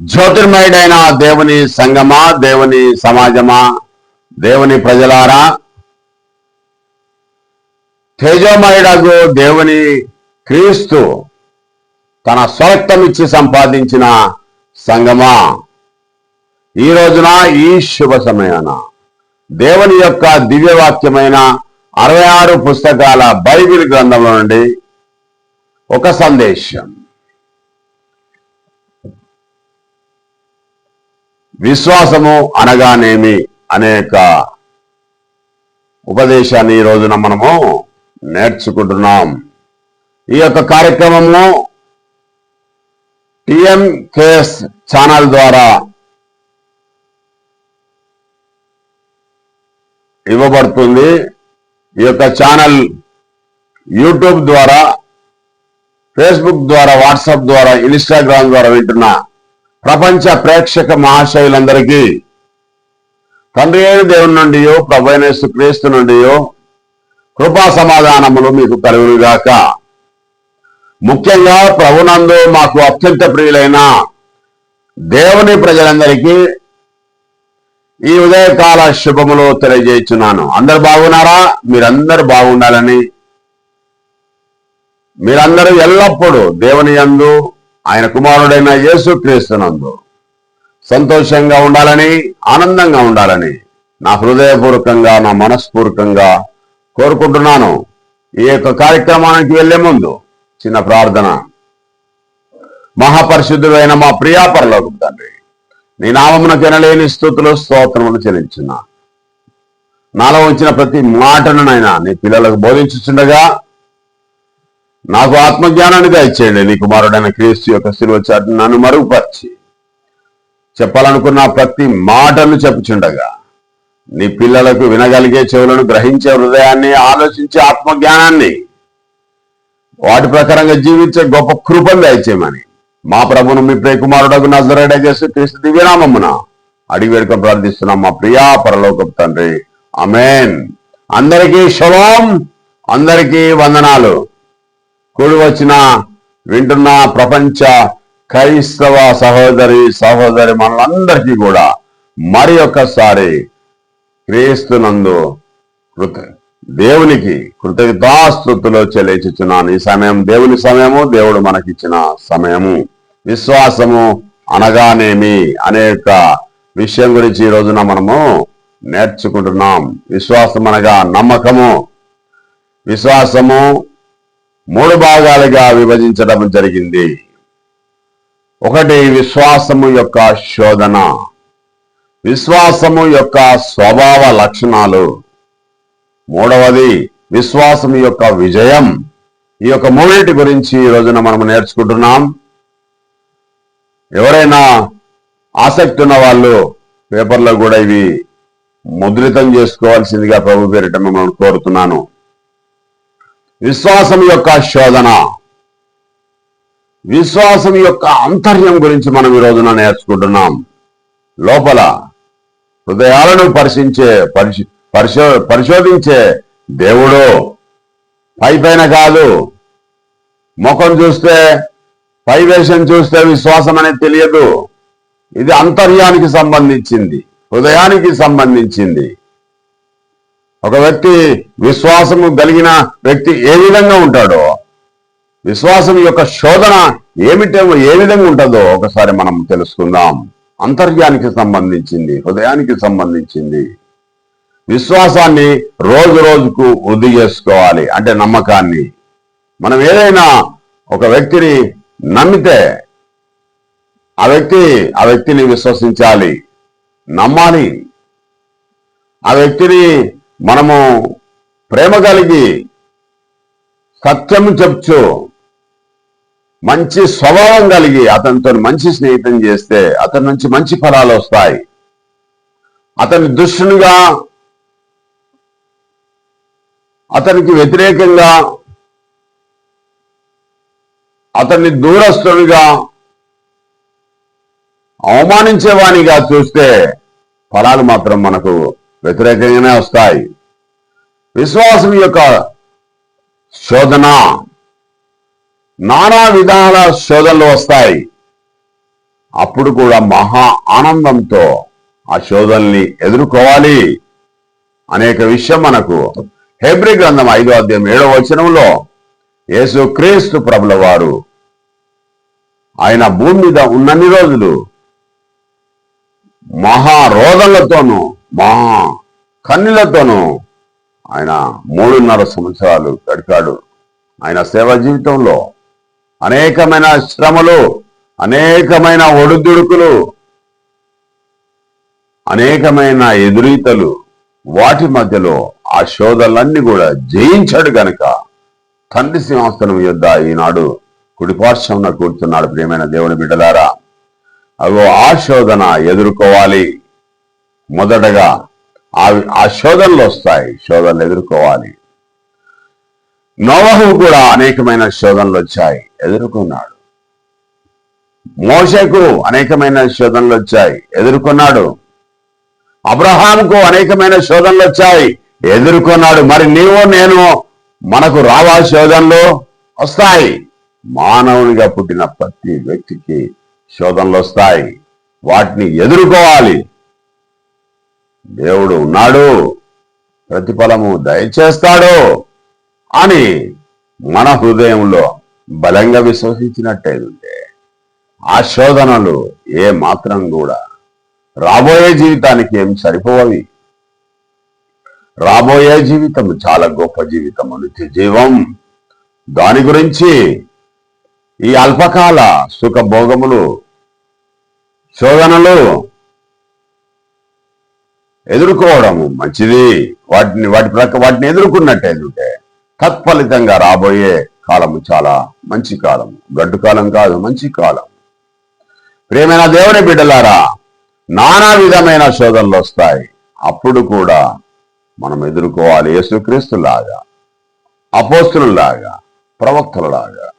జ్యోతిర్మయుడైన దేవుని సంగమా దేవుని సమాజమా దేవుని ప్రజలారా. తేజోమయుడగు దేవుని క్రీస్తు తన స్వరక్తం ఇచ్చి సంపాదించిన సంగమా. ఈ రోజున ఈ శుభ సమయాన దేవుని యొక్క దివ్యవాక్యమైన అరవై ఆరు పుస్తకాల బైబిల్ గ్రంథంలో నుండి ఒక సందేశం. విశ్వాసము అనగానేమి అనేక ఉపదేశాన్ని ఈ రోజున మనము నేర్చుకుంటున్నాం. ఈ యొక్క కార్యక్రమము టిఎంకేఎస్ ఛానల్ ద్వారా ఇవ్వబడుతుంది. ఈ యొక్క ఛానల్ యూట్యూబ్ ద్వారా ఫేస్బుక్ ద్వారా వాట్సాప్ ద్వారా ఇన్స్టాగ్రామ్ ద్వారా వింటున్నా ప్రపంచ ప్రేక్షక మహాశయులందరికీ తండ్రి అయిన దేవుని నుండి ప్రభైన క్రీస్తు నుండి కృపా సమాధానములు మీకు కలుగునుగాక. ముఖ్యంగా ప్రభునందు మాకు అత్యంత ప్రియులైన దేవుని ప్రజలందరికీ ఈ ఉదయకాల శుభములు తెలియజేస్తున్నాను అందరు బాగున్నారా? మీరందరూ బాగుండాలని. మీరందరూ ఎల్లప్పుడూ దేవుని యందు ఆయన కుమారుడైన యేసు క్రీస్తునందు సంతోషంగా ఉండాలని ఆనందంగా ఉండాలని నా హృదయపూర్వకంగా నా మనస్పూర్వకంగా కోరుకుంటున్నాను. ఈ యొక్క కార్యక్రమానికి వెళ్ళే ముందు చిన్న ప్రార్థన. మహాపరిశుద్ధుడైన మా ప్రియాపరలోకి తండ్రి నీ నామమున తినలేని స్థుతులు స్తోత్రములు చెల్లించున్నా. నాలో ఉంచిన ప్రతి మాటను నైనా నీ పిల్లలకు బోధించుచుండగా నాకు ఆత్మజ్ఞానాన్ని దయచేయండి. నీ కుమారుడైన క్రీస్తు యొక్క శిలువ చాటును నన్ను మరుగుపరిచి చెప్పాలనుకున్న ప్రతి మాటను చెప్పుచుండగా నీ పిల్లలకు వినగలిగే చెవులను గ్రహించే హృదయాన్ని ఆలోచించే ఆత్మజ్ఞానాన్ని వాటి ప్రకారంగా జీవించే గొప్ప కృపను దయచేయమని మా ప్రభును మీ ప్రియకుమారుడకు నజరేడ చేసి క్రీస్తు దివ్యనామమున అడిగి వేడుక ప్రార్థిస్తున్నాం. మా ప్రియా పరలోక తండ్రి. అమేన్ అందరికీ శవం అందరికీ వందనాలు. వచ్చిన వింటున్న ప్రపంచ క్రైస్తవ సహోదరి సహోదరి మనలందరికీ కూడా మరి ఒక్కసారి క్రీస్తునందు కృత దేవునికి కృతజ్ఞతాస్తుతులో చెల్లించుచున్నాను. ఈ సమయం దేవుని సమయము దేవుడు మనకిచ్చిన సమయము. విశ్వాసము అనగానేమి అనేక విషయం గురించి ఈ రోజున మనము నేర్చుకుంటున్నాం. విశ్వాసం అనగా నమ్మకము. విశ్వాసము మూడు భాగాలుగా విభజించడం జరిగింది. ఒకటి విశ్వాసము యొక్క శోధన. విశ్వాసము యొక్క స్వభావ లక్షణాలు. మూడవది విశ్వాసం యొక్క విజయం. ఈ యొక్క మూడింటి గురించి ఈ రోజున మనము నేర్చుకుంటున్నాం. ఎవరైనా ఆసక్తి ఉన్న వాళ్ళు పేపర్లో కూడా ఇవి ముద్రితం చేసుకోవాల్సిందిగా ప్రభు పేరిట మిమ్మల్ని కోరుతున్నాను. విశ్వాసం యొక్క శోధన. విశ్వాసం యొక్క అంతర్యం గురించి మనం ఈ రోజున నేర్చుకుంటున్నాం. లోపల హృదయాలను పరిశీలించే పరిశో పరిశోధించే దేవుడు పై పైన కాదు. ముఖం చూస్తే పై వేషం చూస్తే విశ్వాసం అనేది తెలియదు. ఇది అంతర్యానికి సంబంధించింది. హృదయానికి సంబంధించింది. ఒక వ్యక్తి విశ్వాసము కలిగిన వ్యక్తి ఏ విధంగా ఉంటాడో విశ్వాసం యొక్క శోధన ఏమిటేమో ఏ విధంగా ఉంటుందో ఒకసారి మనం తెలుసుకుందాం. అంతర్యానికి సంబంధించింది హృదయానికి సంబంధించింది. విశ్వాసాన్ని రోజు రోజుకు వృద్ధి చేసుకోవాలి అంటే నమ్మకాన్ని. మనం ఏదైనా ఒక వ్యక్తిని నమ్మితే ఆ వ్యక్తి ఆ వ్యక్తిని విశ్వసించాలి నమ్మాలి. ఆ వ్యక్తిని మనము ప్రేమ కలిగి సత్యం చెప్చు మంచి స్వభావం కలిగి అతనితో మంచి స్నేహితం చేస్తే అతని నుంచి మంచి ఫలాలు వస్తాయి. అతని దుష్టునిగా అతనికి వ్యతిరేకంగా అతన్ని దూరస్తునిగా అవమానించేవానిగా చూస్తే ఫలాలు మాత్రం మనకు వ్యతిరేకంగానే వస్తాయి. విశ్వాసం యొక్క శోధన నానా విధాల శోధనలు వస్తాయి. అప్పుడు కూడా మహా ఆనందంతో ఆ శోధనల్ని ఎదుర్కోవాలి. అనేక విషయం మనకు హెబ్రి గ్రంథం ఐదో అధ్యాయం ఏడవ వచనంలో యేసు క్రీస్తు ప్రభుల వారు ఆయన భూమి మీద ఉన్నన్ని రోజులు మహా మా మహా కన్నులతోనూ ఆయన మూడున్నర సంవత్సరాలు గడిపాడు. ఆయన సేవ జీవితంలో అనేకమైన శ్రమలు అనేకమైన ఒడిదుడుకులు అనేకమైన ఎదురీతలు వాటి మధ్యలో ఆ శోధనలన్నీ కూడా జయించాడు గనక తండ్రి సింహాసనం యొద్ద ఈనాడు కుడిపార్శ్వంలో కూర్చున్నాడు ప్రియమైన దేవుని బిడ్డలారా. అగో ఆ శోధన ఎదుర్కోవాలి. మొదటగా ఆ ఆ శోధనలు వస్తాయి శోధనలు ఎదుర్కోవాలి. నోవహు కూడా అనేకమైన శోధనలు వచ్చాయి ఎదుర్కొన్నాడు. మోషకు అనేకమైన శోధనలు వచ్చాయి ఎదుర్కొన్నాడు. అబ్రహాంకు అనేకమైన శోధనలు వచ్చాయి ఎదుర్కొన్నాడు. మరి నీవు నేను మనకు రావా శోధనలు? వస్తాయి. మానవునిగా పుట్టిన ప్రతి వ్యక్తికి శోధనలు వస్తాయి. వాటిని ఎదుర్కోవాలి. దేవుడు ఉన్నాడు. ప్రతిఫలము దయచేస్తాడు అని మన హృదయంలో బలంగా విశ్వసించినట్టయితే ఆ శోధనలు ఏ మాత్రం కూడా రాబోయే జీవితానికి ఏం సరిపోవవి? రాబోయే జీవితం చాలా గొప్ప జీవితం నిత్య జీవం. దాని గురించి ఈ అల్పకాల సుఖ భోగములు శోధనలు ఎదుర్కోవడము మంచిది. వాటిని వాటి ప్రక్క వాటిని ఎదుర్కొన్నట్టయితే తత్ఫలితంగా రాబోయే కాలము చాలా మంచి కాలం గడ్డు కాలం కాదు మంచి కాలం. ప్రేమైన దేవుని బిడ్డలారా నానా విధమైన శోధనలు వస్తాయి. అప్పుడు కూడా మనం ఎదుర్కోవాలి యేసుక్రీస్తులాగా అపోస్తులాగా ప్రవక్తలలాగా.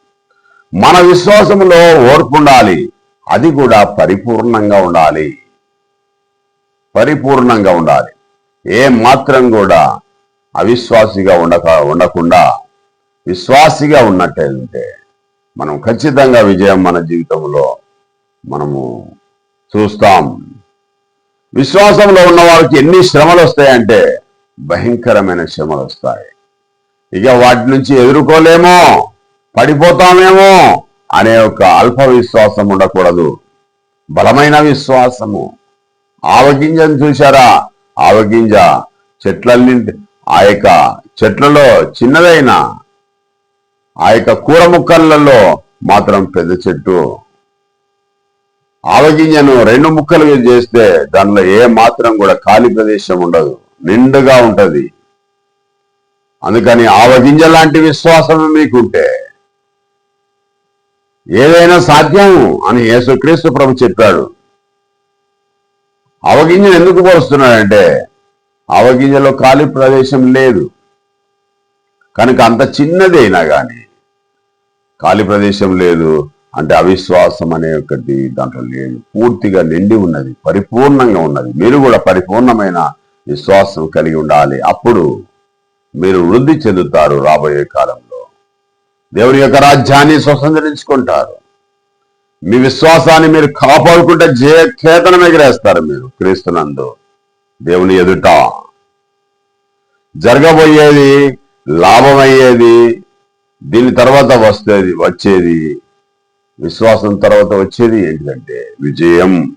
మన విశ్వాసంలో ఓర్పు ఉండాలి. అది కూడా పరిపూర్ణంగా ఉండాలి. పరిపూర్ణంగా ఉండాలి. ఏ మాత్రం కూడా అవిశ్వాసిగా ఉండక ఉండకుండా విశ్వాసిగా ఉన్నట్టయితే మనం ఖచ్చితంగా విజయం మన జీవితంలో మనము చూస్తాం. విశ్వాసంలో ఉన్నవారికి ఎన్ని శ్రమలు వస్తాయంటే భయంకరమైన శ్రమలు వస్తాయి ఇక వాటి నుంచి ఎదుర్కోలేమో పడిపోతామేమో అనే ఒక అల్ప విశ్వాసం ఉండకూడదు. బలమైన విశ్వాసము. ఆవగింజను చూశారా? ఆవగింజ చెట్లన్నీ ఆ యొక్క చెట్లలో చిన్నదైన ఆ యొక్క కూర ముక్కలలో మాత్రం పెద్ద చెట్టు. ఆవగింజను రెండు ముక్కలు చేస్తే దానిలో ఏ మాత్రం కూడా ఖాళీ ప్రదేశం ఉండదు నిండుగా ఉంటది. అందుకని ఆవగింజ లాంటి విశ్వాసం మీకుంటే ఏదైనా సాధ్యం అని యేసుక్రీస్తు ప్రభు చెప్పాడు. అవగింజను ఎందుకు పోలుస్తున్నాడంటే అవగింజలో ఖాళీ ప్రదేశం లేదు. కనుక అంత చిన్నదైనా కానీ ఖాళీ ప్రదేశం లేదు అంటే అవిశ్వాసం అనే ఒకటి దాంట్లో లేదు. పూర్తిగా నిండి ఉన్నది పరిపూర్ణంగా ఉన్నది. మీరు కూడా పరిపూర్ణమైన విశ్వాసం కలిగి ఉండాలి. అప్పుడు మీరు వృద్ధి చెందుతారు రాబోయే కాలంలో. దేవుని యొక్క రాజ్యాన్ని స్వతంత్రించుకుంటారు. మీ విశ్వాసాన్ని మీరు కాపాడుకుంటే జయ కేతనం ఎగిరేస్తారు మీరు క్రీస్తునందు. దేవుని ఎదుట జరగబోయేది లాభమయ్యేది దీని తర్వాత వస్తేది వచ్చేది విశ్వాసం తర్వాత వచ్చేది ఏంటంటే విజయం.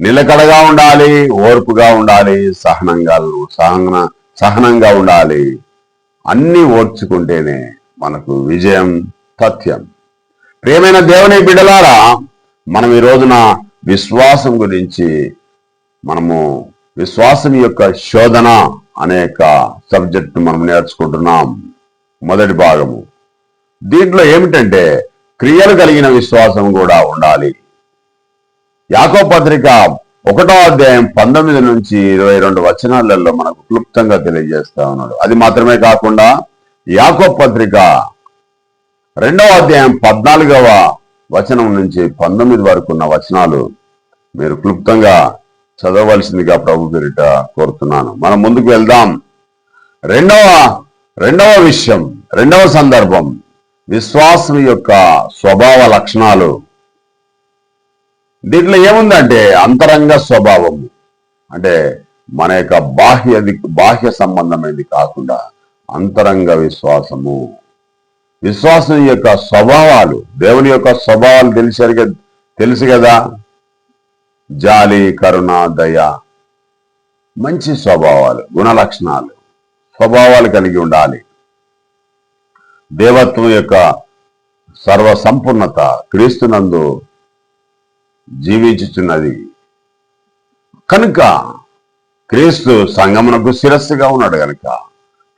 నిలకడగా ఉండాలి ఓర్పుగా ఉండాలి సహనంగా సహన సహనంగా ఉండాలి. అన్ని ఓర్చుకుంటేనే మనకు విజయం తథ్యం. ప్రియమైన దేవుని బిడ్డలారా మనం ఈ రోజున విశ్వాసం గురించి మనము విశ్వాసం యొక్క శోధన అనేక సబ్జెక్ట్ మనం నేర్చుకుంటున్నాం. మొదటి భాగము. దీంట్లో ఏమిటంటే క్రియలు కలిగిన విశ్వాసం కూడా ఉండాలి. యాకో పత్రిక ఒకటో అధ్యాయం పంతొమ్మిది నుంచి ఇరవై రెండు వచనాలలో మనకు క్లుప్తంగా తెలియజేస్తా ఉన్నాడు. అది మాత్రమే కాకుండా యాకో పత్రిక రెండవ అధ్యాయం పద్నాలుగవ వచనం నుంచి పంతొమ్మిది వరకు ఉన్న వచనాలు మీరు క్లుప్తంగా చదవలసిందిగా ప్రభు పేరిట కోరుతున్నాను. మనం ముందుకు వెళ్దాం. రెండవ రెండవ విషయం రెండవ సందర్భం విశ్వాసం యొక్క స్వభావ లక్షణాలు. దీంట్లో ఏముందంటే అంతరంగ స్వభావం. అంటే మన యొక్క బాహ్య బాహ్య సంబంధమైనది కాకుండా అంతరంగ విశ్వాసము. విశ్వాసం యొక్క స్వభావాలు దేవుని యొక్క స్వభావాలు తెలిసారు తెలుసు కదా? జాలి కరుణ దయ మంచి స్వభావాలు గుణ లక్షణాలు స్వభావాలు కలిగి ఉండాలి. దేవత్వం యొక్క సర్వ సంపూర్ణత క్రీస్తునందు జీవించుచున్నది. కనుక క్రీస్తు సంగమునకు శిరస్సుగా ఉన్నాడు కనుక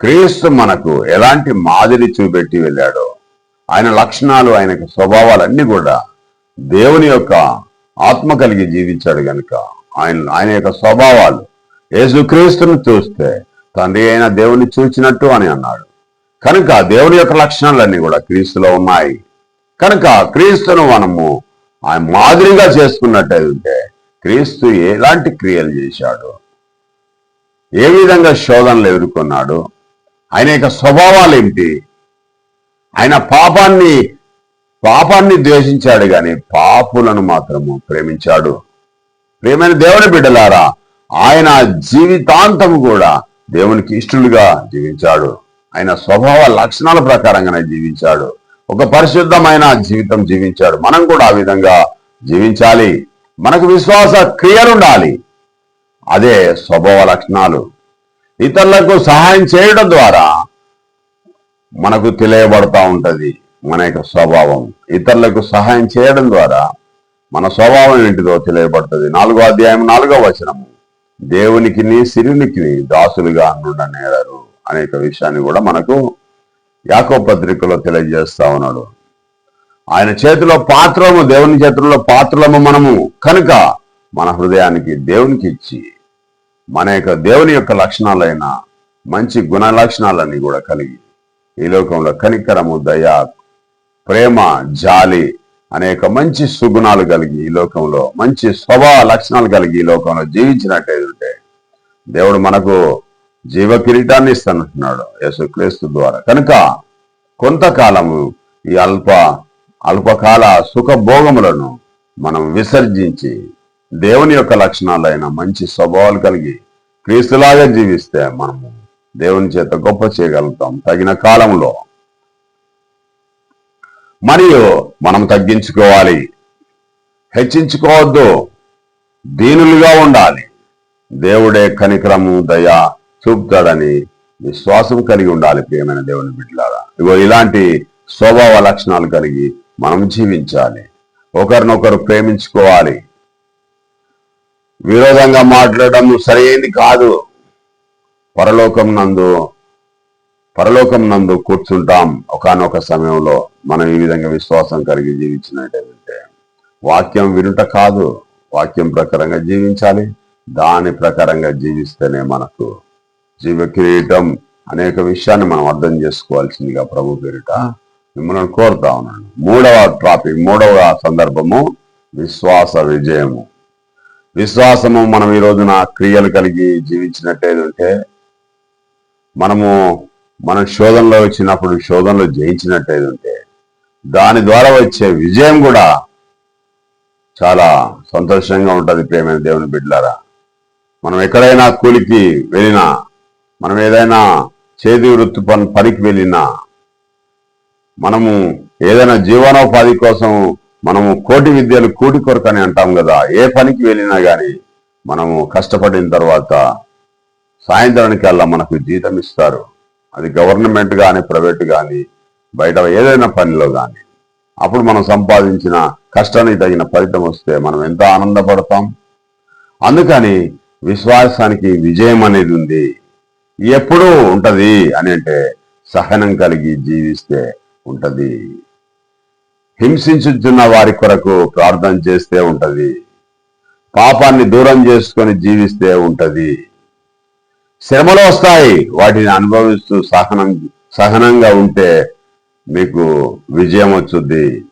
క్రీస్తు మనకు ఎలాంటి మాదిరి చూపెట్టి వెళ్ళాడో ఆయన లక్షణాలు ఆయన స్వభావాలన్నీ కూడా దేవుని యొక్క ఆత్మ కలిగి జీవించాడు గనుక ఆయన ఆయన యొక్క స్వభావాలు యేసుక్రీస్తును చూస్తే తండ్రి అయిన దేవుని చూచినట్టు అని అన్నాడు. కనుక దేవుని యొక్క లక్షణాలన్నీ కూడా క్రీస్తులో ఉన్నాయి. కనుక క్రీస్తును మనము ఆయన మాదిరిగా చేసుకున్నట్టయితే క్రీస్తు ఎలాంటి క్రియలు చేశాడు? ఏ విధంగా శోధనలు ఎదుర్కొన్నాడు? ఆయన యొక్క స్వభావాలు ఏమిటి ఆయన పాపాన్ని పాపాన్ని ద్వేషించాడు గాని పాపులను మాత్రము ప్రేమించాడు. ప్రేమైన దేవుని బిడ్డలారా ఆయన జీవితాంతం కూడా దేవునికి ఇష్టలుగా జీవించాడు. ఆయన స్వభావ లక్షణాల ప్రకారంగానే జీవించాడు. ఒక పరిశుద్ధమైన జీవితం జీవించాడు. మనం కూడా ఆ విధంగా జీవించాలి. మనకు విశ్వాస క్రియలు ఉండాలి. అదే స్వభావ లక్షణాలు. ఇతరులకు సహాయం చేయడం ద్వారా మనకు తెలియబడతా ఉంటుంది మన యొక్క స్వభావం. ఇతరులకు సహాయం చేయడం ద్వారా మన స్వభావం ఏంటిదో తెలియబడుతుంది. నాలుగో అధ్యాయం నాలుగో వచనము దేవునికి నీ సిరునికి దాసులుగా నుండనేరారు అనేక విషయాన్ని కూడా మనకు యాకో పత్రికలో తెలియజేస్తా ఉన్నాడు. ఆయన చేతిలో పాత్రము దేవుని చేతుల్లో పాత్రలము మనము కనుక మన హృదయానికి దేవునికి ఇచ్చి మన యొక్క దేవుని యొక్క లక్షణాలైన మంచి గుణ లక్షణాలన్నీ కూడా కలిగి ఈ లోకంలో కనికరము దయ ప్రేమ జాలి అనేక మంచి సుగుణాలు కలిగి ఈ లోకంలో మంచి స్వభావ లక్షణాలు కలిగి ఈ లోకంలో జీవించినట్టయితే దేవుడు మనకు జీవ కిరీటాన్ని ఇస్తానంటున్నాడు యేసుక్రీస్తు ద్వారా. కనుక కొంతకాలము ఈ అల్ప అల్పకాల సుఖ భోగములను మనం విసర్జించి దేవుని యొక్క లక్షణాలైన మంచి స్వభావాలు కలిగి క్రీస్తులాగా జీవిస్తే మనము దేవుని చేత గొప్ప చేయగలుగుతాం. తగిన కాలంలో. మరియు మనం తగ్గించుకోవాలి. హెచ్చించుకోవద్దు. దీనులుగా ఉండాలి. దేవుడే కనికరము దయ చూపుతాడని విశ్వాసం కలిగి ఉండాలి ప్రియమైన దేవుని బిడ్డలారా. ఇగో ఇలాంటి స్వభావ లక్షణాలు కలిగి మనం జీవించాలి. ఒకరినొకరు ప్రేమించుకోవాలి. విరోధంగా మాట్లాడడం సరైనది కాదు. పరలోకం నందు పరలోకం నందు కూర్చుంటాం ఒకనొక సమయంలో మనం ఈ విధంగా విశ్వాసం కలిగి జీవించినట్టయితే వాక్యం వినుట కాదు. వాక్యం ప్రకారంగా జీవించాలి. దాని ప్రకారంగా జీవిస్తేనే మనకు జీవ కిరీటం అనేక విషయాన్ని మనం అర్థం చేసుకోవాల్సిందిగా ప్రభు పేరిట మిమ్మల్ని కోరుతా ఉన్నాను. మూడవ ట్రాఫిక్ మూడవ సందర్భము విశ్వాస విజయము. విశ్వాసము మనం ఈ రోజున క్రియలు కలిగి జీవించినట్టేదంటే మనము మన శోధనలో వచ్చినప్పుడు శోధనలో జయించినట్టేదంటే దాని ద్వారా వచ్చే విజయం కూడా చాలా సంతోషంగా ఉంటుంది ప్రేమైన దేవుని బిడ్డలారా. మనం ఎక్కడైనా కూలికి వెళ్ళినా మనం ఏదైనా చేతి వృత్తి పని పనికి వెళ్ళినా మనము ఏదైనా జీవనోపాధి కోసం మనము కోటి విద్యలు కూటి కొరకు అని అంటాం కదా ఏ పనికి వెళ్ళినా గాని మనము కష్టపడిన తర్వాత సాయంత్రానికి అలా మనకు జీతం ఇస్తారు. అది గవర్నమెంట్ కానీ ప్రైవేట్ కానీ బయట ఏదైనా పనిలో కానీ అప్పుడు మనం సంపాదించిన కష్టానికి తగిన ఫలితం వస్తే మనం ఎంత ఆనందపడతాం. అందుకని విశ్వాసానికి విజయం అనేది ఉంది. ఎప్పుడూ ఉంటుంది అని అంటే సహనం కలిగి జీవిస్తే ఉంటుంది. హింసించుతున్న వారి కొరకు ప్రార్థన చేస్తే ఉంటది. పాపాన్ని దూరం చేసుకొని జీవిస్తే ఉంటది. శ్రమలు వస్తాయి. వాటిని అనుభవిస్తూ సహనం సహనంగా ఉంటే మీకు విజయం వచ్చుద్ది.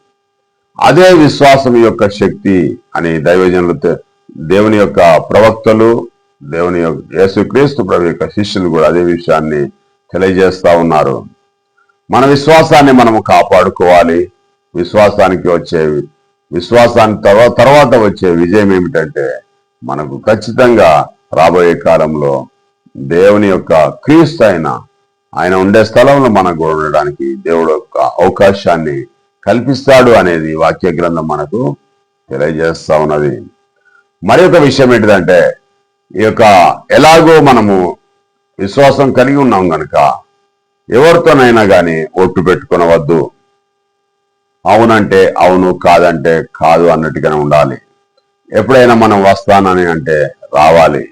అదే విశ్వాసం యొక్క శక్తి అని దైవజనులు దేవుని యొక్క ప్రవక్తలు దేవుని యొక్క యేసుక్రీస్తు ప్రభు యొక్క శిష్యులు కూడా అదే విషయాన్ని తెలియజేస్తా ఉన్నారు. మన విశ్వాసాన్ని మనము కాపాడుకోవాలి. విశ్వాసానికి వచ్చే విశ్వాసాన్ని తర్వాత తర్వాత వచ్చే విజయం ఏమిటంటే మనకు ఖచ్చితంగా రాబోయే కాలంలో దేవుని యొక్క క్రీస్తు అయిన ఆయన ఉండే స్థలంలో మనకు ఉండడానికి దేవుడు యొక్క అవకాశాన్ని కల్పిస్తాడు అనేది వాక్య గ్రంథం మనకు తెలియజేస్తా ఉన్నది. మరి ఒక విషయం ఏంటిదంటే ఈ యొక్క ఎలాగో మనము విశ్వాసం కలిగి ఉన్నాం గనక ఎవరితోనైనా కానీ ఒట్టు పెట్టుకునవద్దు. అవునంటే అవును కాదంటే కాదు అన్నట్టుగానే ఉండాలి. ఎప్పుడైనా మనం వస్తానని అంటే రావాలి.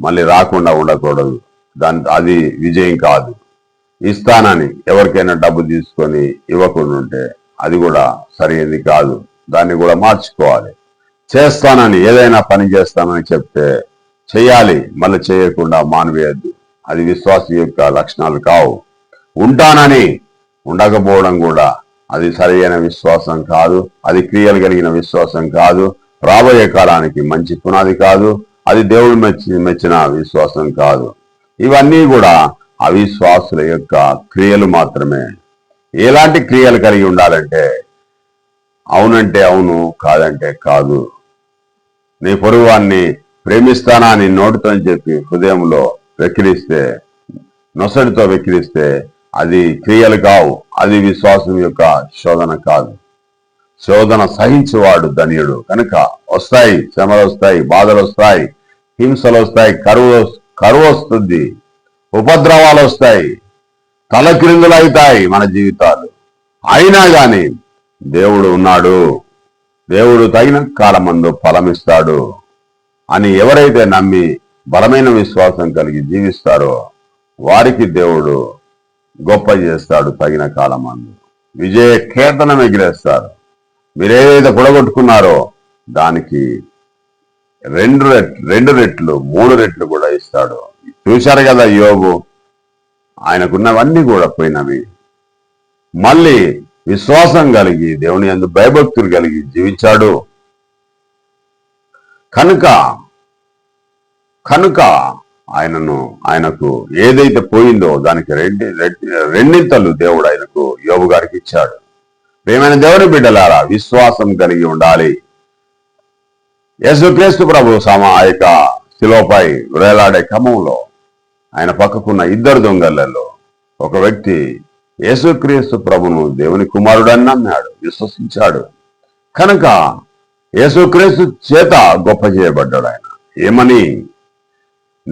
మళ్ళీ రాకుండా ఉండకూడదు. దాని అది విజయం కాదు. ఇస్తానని ఎవరికైనా డబ్బు తీసుకొని ఇవ్వకుండా ఉంటే అది కూడా సరైనది కాదు. దాన్ని కూడా మార్చుకోవాలి. చేస్తానని ఏదైనా పని చేస్తానని చెప్తే చేయాలి. మళ్ళీ చేయకుండా మానవేయద్దు. అది విశ్వాస యొక్క లక్షణాలు కావు. ఉంటానని ఉండకపోవడం కూడా అది సరైన విశ్వాసం కాదు అది క్రియలు కలిగిన విశ్వాసం కాదు రాబోయే కాలానికి మంచి పునాది కాదు అది దేవుడు మెచ్చి మెచ్చిన విశ్వాసం కాదు. ఇవన్నీ కూడా అవిశ్వాసుల యొక్క క్రియలు మాత్రమే. ఎలాంటి క్రియలు కలిగి ఉండాలంటే అవునంటే అవును కాదంటే కాదు. నీ పొరుగువాన్ని ప్రేమిస్తానా నీ నోటితో చెప్పి హృదయంలో వెక్కిరిస్తే నొసడితో వెక్కిరిస్తే అది క్రియలు కావు అది విశ్వాసం యొక్క శోధన కాదు. శోధన సహించేవాడు ధనియుడు. కనుక వస్తాయి శ్రమలు వస్తాయి బాధలు వస్తాయి హింసలు వస్తాయి కరువు కరువు వస్తుంది ఉపద్రవాలు వస్తాయి తలక్రిందులు అవుతాయి మన జీవితాలు. అయినా గాని దేవుడు ఉన్నాడు. దేవుడు తగిన కాలమందు ఫలమిస్తాడు అని ఎవరైతే నమ్మి బలమైన విశ్వాసం కలిగి జీవిస్తారో వారికి దేవుడు గొప్ప చేస్తాడు తగిన కాలమందు విజయ కీర్తనం ఎగిరేస్తారు. మీరేదైతే కూడగొట్టుకున్నారో దానికి రెండు రెట్లు రెండు రెట్లు మూడు రెట్లు కూడా ఇస్తాడు. చూశారు కదా యోగు ఆయనకున్నవన్నీ కూడా పోయినవి. మళ్ళీ విశ్వాసం కలిగి దేవుని అందు భయభక్తులు కలిగి జీవించాడు. కనుక కనుక ఆయనను ఆయనకు ఏదైతే పోయిందో దానికి రెండు రెండింతలు దేవుడు ఆయనకు యోగు గారికి ఇచ్చాడు. ప్రేమైన దేవుని బిడ్డలారా విశ్వాసం కలిగి ఉండాలి. యేసుక్రీస్తు ప్రభు సమ ఆ యొక్క శిలోపై వేలాడే క్రమంలో ఆయన పక్కకున్న ఇద్దరు దొంగలలో ఒక వ్యక్తి యేసుక్రీస్తు ప్రభును దేవుని కుమారుడని నమ్మాడు విశ్వసించాడు. కనుక యేసుక్రీస్తు చేత గొప్ప చేయబడ్డాడు ఆయన. ఏమని?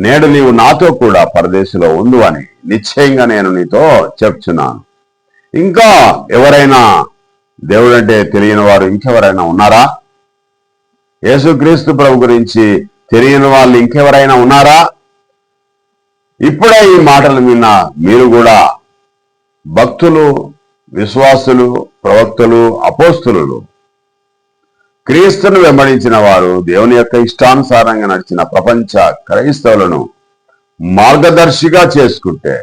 నేడు నీవు నాతో కూడా పరదేశంలో ఉండు అని నిశ్చయంగా నేను నీతో చెప్తున్నాను. ఇంకా ఎవరైనా దేవుడంటే తెలియని వారు ఇంకెవరైనా ఉన్నారా? యేసుక్రీస్తు ప్రభు గురించి తెలియని వాళ్ళు ఇంకెవరైనా ఉన్నారా? ఇప్పుడే ఈ మాటలు విన్న మీరు కూడా భక్తులు విశ్వాసులు ప్రవక్తలు అపోస్తులు క్రీస్తును వెంబడించిన వారు దేవుని యొక్క ఇష్టానుసారంగా నడిచిన ప్రపంచ క్రైస్తవులను మార్గదర్శిగా చేసుకుంటే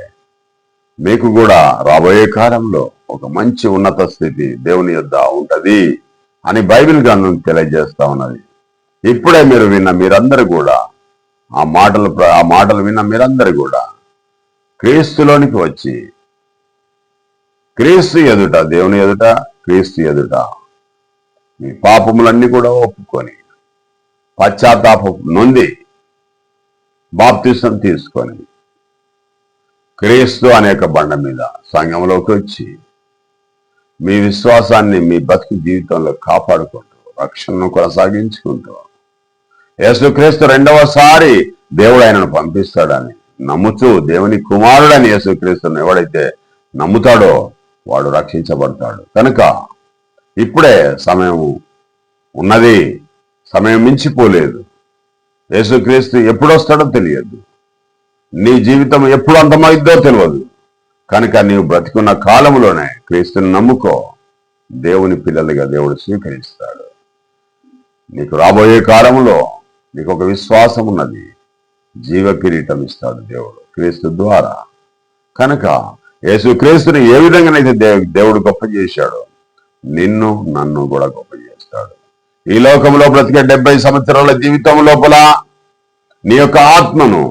మీకు కూడా రాబోయే కాలంలో ఒక మంచి ఉన్నత స్థితి దేవుని యొద్ద ఉంటది అని బైబిల్ గ్రంథం తెలియజేస్తా ఉన్నది. ఇప్పుడే మీరు విన్న మీరందరూ కూడా ఆ మాటలు ఆ మాటలు విన్న మీరందరూ కూడా క్రీస్తులోనికి వచ్చి క్రీస్తు ఎదుట దేవుని ఎదుట క్రీస్తు ఎదుట మీ పాపములన్నీ కూడా ఒప్పుకొని పశ్చాత్తాప నొంది బాప్తిసం తీసుకొని క్రీస్తు అనేక బండ మీద సంఘంలోకి వచ్చి మీ విశ్వాసాన్ని మీ బతుకు జీవితంలో కాపాడుకుంటూ రక్షణను కొనసాగించుకుంటూ యేసుక్రీస్తు రెండవసారి దేవుడు ఆయనను పంపిస్తాడని నమ్ముతూ దేవుని కుమారుడని యేసుక్రీస్తుని ఎవడైతే నమ్ముతాడో వాడు రక్షించబడతాడు. కనుక ఇప్పుడే సమయం ఉన్నది సమయం మించిపోలేదు. యేసుక్రీస్తు ఎప్పుడొస్తాడో తెలియదు. నీ జీవితం ఎప్పుడు అంతమైద్దో తెలియదు. కనుక నీవు బ్రతికున్న కాలంలోనే క్రీస్తుని నమ్ముకో. దేవుని పిల్లలుగా దేవుడు స్వీకరిస్తాడు. నీకు రాబోయే కాలంలో నీకు ఒక విశ్వాసం ఉన్నది. జీవ కిరీటం ఇస్తాడు దేవుడు క్రీస్తు ద్వారా. కనుక యేసు క్రీస్తుని ఏ విధంగానైతే దేవుడు గొప్ప చేశాడో నిన్ను నన్ను కూడా గొప్ప చేస్తాడు. ఈ లోకంలో బ్రతికే డెబ్బై సంవత్సరాల జీవితం లోపల నీ యొక్క ఆత్మను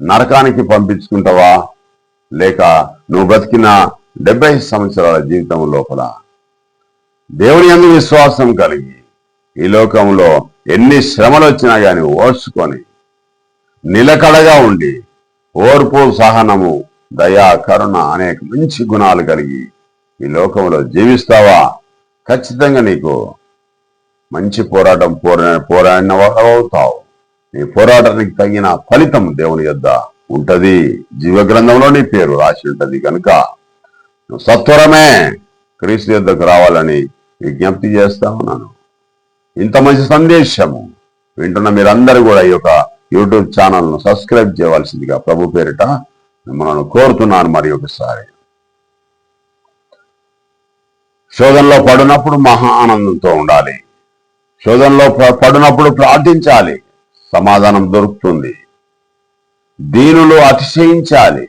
నరకానికి పంపించుకుంటావా? లేక నువ్వు బ్రతికిన డెబ్బై సంవత్సరాల జీవితం లోపల దేవుని అందు విశ్వాసం కలిగి ఈ లోకంలో ఎన్ని శ్రమలు వచ్చినా కానీ ఓర్చుకొని నిలకడగా ఉండి ఓర్పు సహనము దయా కరుణ అనేక మంచి గుణాలు కలిగి ఈ లోకంలో జీవిస్తావా? ఖచ్చితంగా నీకు మంచి పోరాటం పోరా పోరాడిన వాడు అవుతావు నీ పోరాటానికి తగిన ఫలితం దేవుని యొద్ద ఉంటది. జీవ గ్రంథంలో నీ పేరు రాసి ఉంటది కనుక నువ్వు సత్వరమే క్రీస్తు యొద్దకు రావాలని విజ్ఞప్తి చేస్తా ఉన్నాను. ఇంత మంచి సందేశము వింటున్న మీరందరూ కూడా ఈ యొక్క యూట్యూబ్ ఛానల్ను సబ్స్క్రైబ్ చేయవలసిందిగా ప్రభు పేరిట మిమ్మల్ని కోరుతున్నాను మరి ఒకసారి. శోధనలో పడినప్పుడు మహా ఆనందంతో ఉండాలి. శోధనలో ప- పడినప్పుడు ప్రార్థించాలి. సమాధానం దొరుకుతుంది. దీనులు అతిశయించాలి.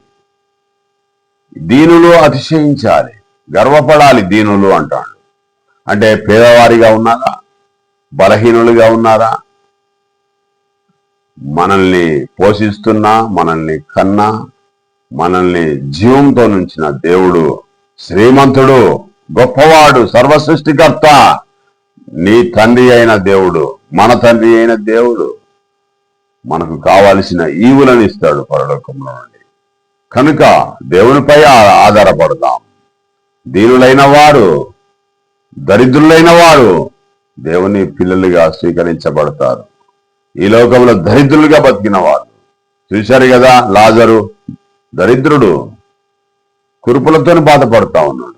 దీనులు అతిశయించాలి. గర్వపడాలి దీనులు అంటాడు. అంటే పేదవారిగా ఉన్నారా? బలహీనులుగా ఉన్నారా? మనల్ని పోషిస్తున్నా మనల్ని కన్నా మనల్ని జీవంతో నుంచిన దేవుడు శ్రీమంతుడు. గొప్పవాడు సర్వ సృష్టికర్త నీ తండ్రి అయిన దేవుడు మన తండ్రి అయిన దేవుడు మనకు కావలసిన ఈవులను ఇస్తాడు పరలోకంలో నుండి. కనుక దేవునిపై ఆధారపడదాం. దీనులైన వారు దరిద్రులైన వారు దేవుని పిల్లలుగా స్వీకరించబడతారు. ఈ లోకంలో దరిద్రులుగా బతికిన వారు. చూశారు కదా లాజరు? దరిద్రుడు కురుపులతోని బాధపడతా ఉన్నాడు.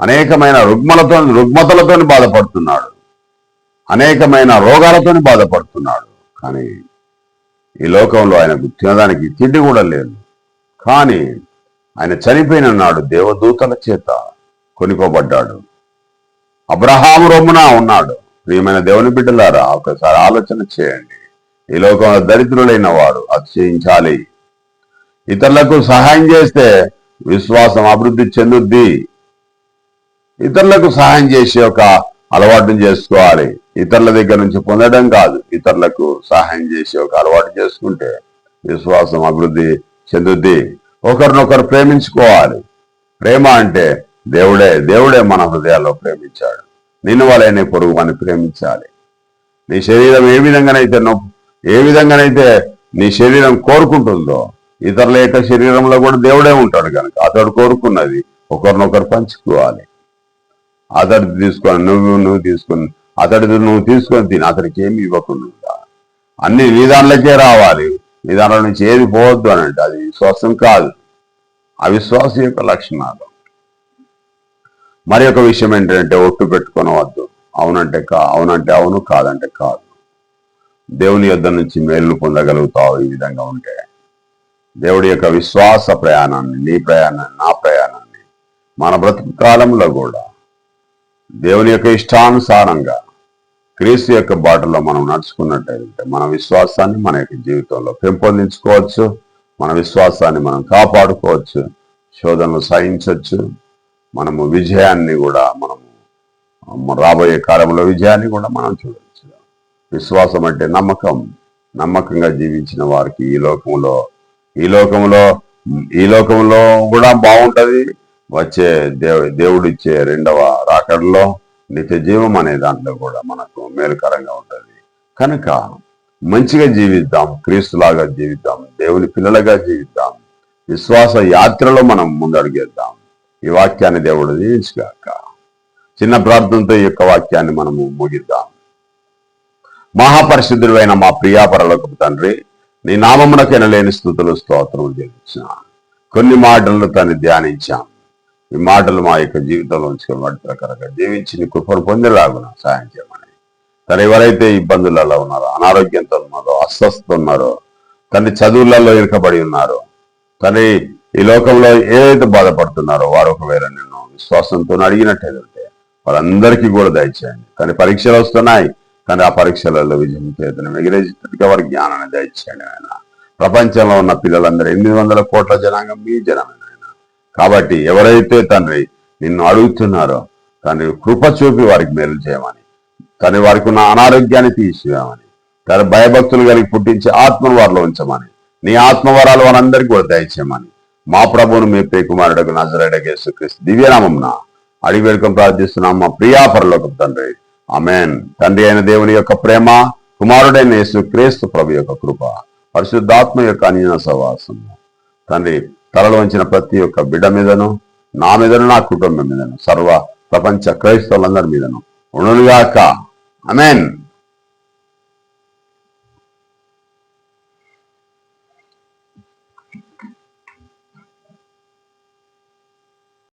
అనేకమైన రుగ్మలతో రుగ్మతలతోని బాధపడుతున్నాడు. అనేకమైన రోగాలతో బాధపడుతున్నాడు. కానీ ఈ లోకంలో ఆయనకు తినడానికి తిండి కూడా లేదు. కానీ ఆయన చనిపోయిన నాడు దేవదూతల చేత కొనుకోబడ్డాడు అబ్రహాము రొమ్మున ఉన్నాడు. ప్రియమైన దేవుని బిడ్డలారా ఒకసారి ఆలోచన చేయండి. ఈ లోకంలో దరిద్రులైన వారు అతిశయించాలి. ఇతరులకు సహాయం చేస్తే విశ్వాసం అభివృద్ధి చెందుద్ది. ఇతరులకు సహాయం చేసే ఒక అలవాటును చేసుకోవాలి. ఇతరుల దగ్గర నుంచి పొందడం కాదు. ఇతరులకు సహాయం చేసే ఒక అలవాటు చేసుకుంటే విశ్వాసం అభివృద్ధి చెందుద్ది. ఒకరినొకరు ప్రేమించుకోవాలి. ప్రేమ అంటే దేవుడే దేవుడే మన హృదయాల్లో ప్రేమించాడు. నిన్ను వాళ్ళని పొరుగు అని ప్రేమించాలి. నీ శరీరం ఏ విధంగానైతే ఏ విధంగానైతే నీ శరీరం కోరుకుంటుందో ఇతరుల యొక్క శరీరంలో కూడా దేవుడే ఉంటాడు కనుక అతడు కోరుకున్నది ఒకరినొకరు పంచుకోవాలి. అతడిది తీసుకొని నువ్వు నువ్వు తీసుకొని అతడిది నువ్వు తీసుకొని తిని అతడికి ఏమి ఇవ్వకుండా ఉండాలి. అన్ని విధానాలకే రావాలి. విధానాల నుంచి ఏది పోవద్దు అని అంటే అది విశ్వాసం కాదు. అవిశ్వాసం యొక్క లక్షణాలు. మరి ఒక విషయం ఏంటంటే ఒట్టు పెట్టుకొనవద్దు. అవునంటే కా అవునంటే అవును కాదంటే కాదు. దేవుని యొద్ద నుంచి మేలు పొందగలుగుతావు ఈ విధంగా ఉంటే. దేవుడి యొక్క విశ్వాస ప్రయాణాన్ని నీ ప్రయాణాన్ని నా ప్రయాణాన్ని మన బ్రతుకు కాలంలో కూడా దేవుని యొక్క ఇష్టానుసారంగా క్రీస్తు యొక్క బాటలో మనం నడుచుకున్నట్టయితే మన విశ్వాసాన్ని మన యొక్క జీవితంలో పెంపొందించుకోవచ్చు మన విశ్వాసాన్ని మనం కాపాడుకోవచ్చు శోధనలు సహించవచ్చు మనము విజయాన్ని కూడా మనము రాబోయే కాలంలో విజయాన్ని కూడా మనం చూడవచ్చు. విశ్వాసం అంటే నమ్మకం నమ్మకంగా జీవించిన వారికి ఈ లోకంలో ఈ లోకంలో ఈ లోకంలో కూడా బాగుంటుంది వచ్చే దేవు దేవుడిచ్చే రెండవ రాకడలో నిత్య జీవం అనే దాంట్లో కూడా మనకు మేలుకరంగా ఉంటుంది. కనుక మంచిగా జీవిద్దాం క్రీస్తులాగా జీవిద్దాం దేవుని పిల్లలుగా జీవిద్దాం విశ్వాస యాత్రలో మనం ముందడుగేద్దాం. ఈ వాక్యాన్ని దేవుడు దీవించుగాక. చిన్న ప్రార్థనతో ఈ యొక్క వాక్యాన్ని మనము ముగిద్దాం. మహాపరిశుద్ధుడైన మా ప్రియాపరలోకపు తండ్రి నీ నామమునకైన లేని స్థుతులు స్తోత్రములు చెల్లించిన. కొన్ని మాటలను తను ధ్యానించాం. ఈ మాటలు మా యొక్క జీవితంలో ఉంచుకుని వాటి ప్రకారంగా జీవించి నీ కృపను పొందేలాగున సాయం చేయమని. తను ఎవరైతే ఇబ్బందులలో ఉన్నారో అనారోగ్యంతో ఉన్నారో అస్వస్థ ఉన్నారో తండ్రి చదువులలో ఇరకబడి ఉన్నారో తండ్రి ఈ లోకంలో ఏదైతే బాధపడుతున్నారో వారు ఒకవేళ నిన్ను విశ్వాసంతో అడిగినట్టేదంటే వారందరికీ కూడా దయచేయండి. కానీ పరీక్షలు వస్తున్నాయి కానీ ఆ పరీక్షలలో విజయం చేతను ఎగిరేసేటట్టుగా వారి జ్ఞానాన్ని దయచేయండి ఆయన ప్రపంచంలో ఉన్న పిల్లలందరూ ఎనిమిది వందల కోట్ల జనాంగం మీ జనమే. కాబట్టి ఎవరైతే తండ్రి నిన్ను అడుగుతున్నారో తండ్రి కృప చూపి వారికి మేలు చేయమని తండ్రి వారికి ఉన్న అనారోగ్యాన్ని తీసివేయమని తన భయభక్తులు కలిగి పుట్టించి ఆత్మను వారిలో ఉంచమని నీ ఆత్మవరాలు వారందరికీ కూడా దయచేయమని మా ప్రభువును మీ ప్రియ కుమారుడకు నజరేడకేసు క్రీస్తు దివ్యనామంన అడిగి వేడుకొని ప్రార్థిస్తున్నాం. మా ప్రియాపరలోకి తండ్రి అమెన్ తండ్రి అయిన దేవుని యొక్క ప్రేమ కుమారుడైన యేసు క్రీస్తు ప్రభు యొక్క కృప పరిశుద్ధాత్మ యొక్క అన్యన సవాసము తండ్రి తలలో వంచిన ప్రతి ఒక్క బిడ్డ మీదను నా మీదను నా కుటుంబం మీదను సర్వ ప్రపంచ క్రైస్తవులందరి మీదను ఉండునుగాక అమెన్